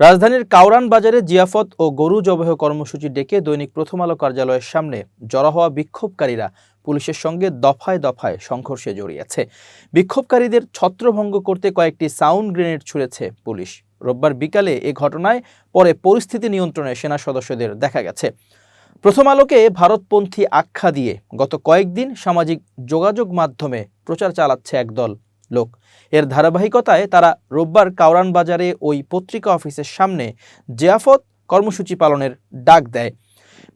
রাজধানীর কাউরান বাজারে জিয়াফত ও গরু জবাহ কর্মসূচি ডেকে দৈনিক প্রথম আলো কার্যালয়ের সামনে জড়ো হওয়া বিক্ষোভকারীরা পুলিশের সঙ্গে দফায় দফায় সংঘর্ষে জড়িয়েছে। বিক্ষোভকারীদের ছত্রভঙ্গ করতে কয়েকটি সাউন্ড গ্রেনেড ছুড়েছে পুলিশ। রোববার বিকালে এ ঘটনায় পরে পরিস্থিতি নিয়ন্ত্রণে সেনা সদস্যদের দেখা গেছে। প্রথম আলোকে ভারতপন্থী আখ্যা দিয়ে গত কয়েকদিন সামাজিক যোগাযোগ মাধ্যমে প্রচার চালাচ্ছে একদল লোক। এর ধারাবাহিকতায় তারা রোববার কাউরান বাজারে ওই পত্রিকা অফিসের সামনে জিয়াফত কর্মসূচি পালনের ডাক দেয়।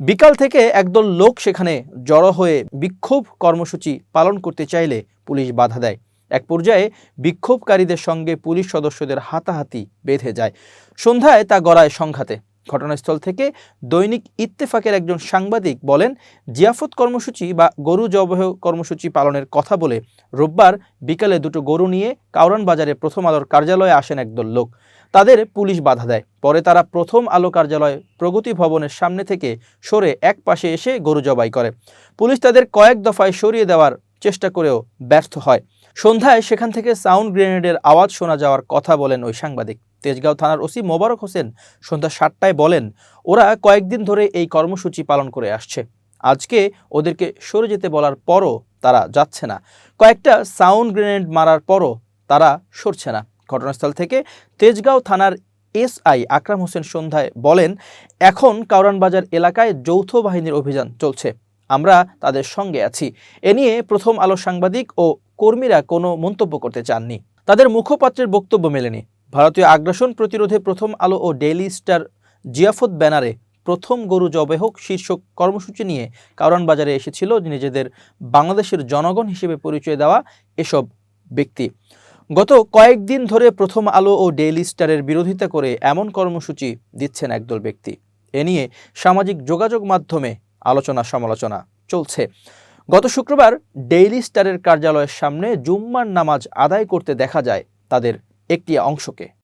বিকাল থেকে একদল লোক সেখানে জড়ো হয়ে বিক্ষোভ কর্মসূচি পালন করতে চাইলে পুলিশ বাধা দেয়। এক পর্যায়ে বিক্ষোভকারীদের সঙ্গে পুলিশ সদস্যদের হাতাহাতি বেঁধে যায়। সন্ধ্যায় তা গড়ায় সংঘাতে। ঘটনাস্থল থেকে দৈনিক ইত্তেফাকের একজন সাংবাদিক বলেন, জিয়াফত কর্মসূচি বা গরু জবহ কর্মসূচি পালনের কথা বলে রোববার বিকালে দুটো গরু নিয়ে কাউরান বাজারে প্রথম আলোর কার্যালয়ে আসেন একদল লোক। তাদের পুলিশ বাধা দেয়। পরে তারা প্রথম আলো কার্যালয় প্রগতি ভবনের সামনে থেকে সরে এক পাশে এসে গরু জবাই করে। পুলিশ তাদের কয়েক দফায় সরিয়ে দেওয়ার চেষ্টা করেও ব্যর্থ হয়। সন্ধ্যায় সেখান থেকে সাউন্ড গ্রেনেডের আওয়াজ শোনা যাওয়ার কথা বলেন ওই সাংবাদিক। তেজগাঁও থানার ওসি মোবারক হোসেন সন্ধ্যা সাতটায় বলেন, ওরা কয়েকদিন ধরে এই কর্মসূচি পালন করে আসছে। আজকে ওদেরকে সরে যেতে বলার পরও তারা যাচ্ছে না। কয়েকটা সাউন্ড গ্রেনেড মারার পরও তারা সরছে না। ঘটনাস্থল থেকে তেজগাঁও থানার এসআই আকরাম হোসেন সন্ধ্যায় বলেন, এখন কাউরান বাজার এলাকায় যৌথ বাহিনীর অভিযান চলছে। আমরা তাদের সঙ্গে আছি। এ নিয়ে প্রথম আলো সাংবাদিক ও কর্মীরা কোনো মন্তব্য করতে চাননি। তাদের মুখপাত্রের বক্তব্য মেলেনি। ভারতীয় আগ্রাসন প্রতিরোধে প্রথম আলো ও ডেইলি স্টার জিয়াফত ব্যানারে প্রথম গরু জবেহক শীর্ষক কর্মসূচি নিয়ে কারণ বাজারে এসেছিল নিজেদের বাংলাদেশের জনগণ হিসেবে পরিচয় দেওয়া এসব ব্যক্তি। গত কয়েকদিন ধরে প্রথম আলো ও ডেইলি স্টারের বিরোধিতা করে এমন কর্মসূচি দিচ্ছেন একদল ব্যক্তি। এ নিয়ে সামাজিক যোগাযোগ মাধ্যমে আলোচনা সমালোচনা চলছে। গত শুক্রবার ডেইলি স্টারের কার্যালয়ের সামনে জুম্মার নামাজ আদায় করতে দেখা যায় তাদের একটি অংশকে।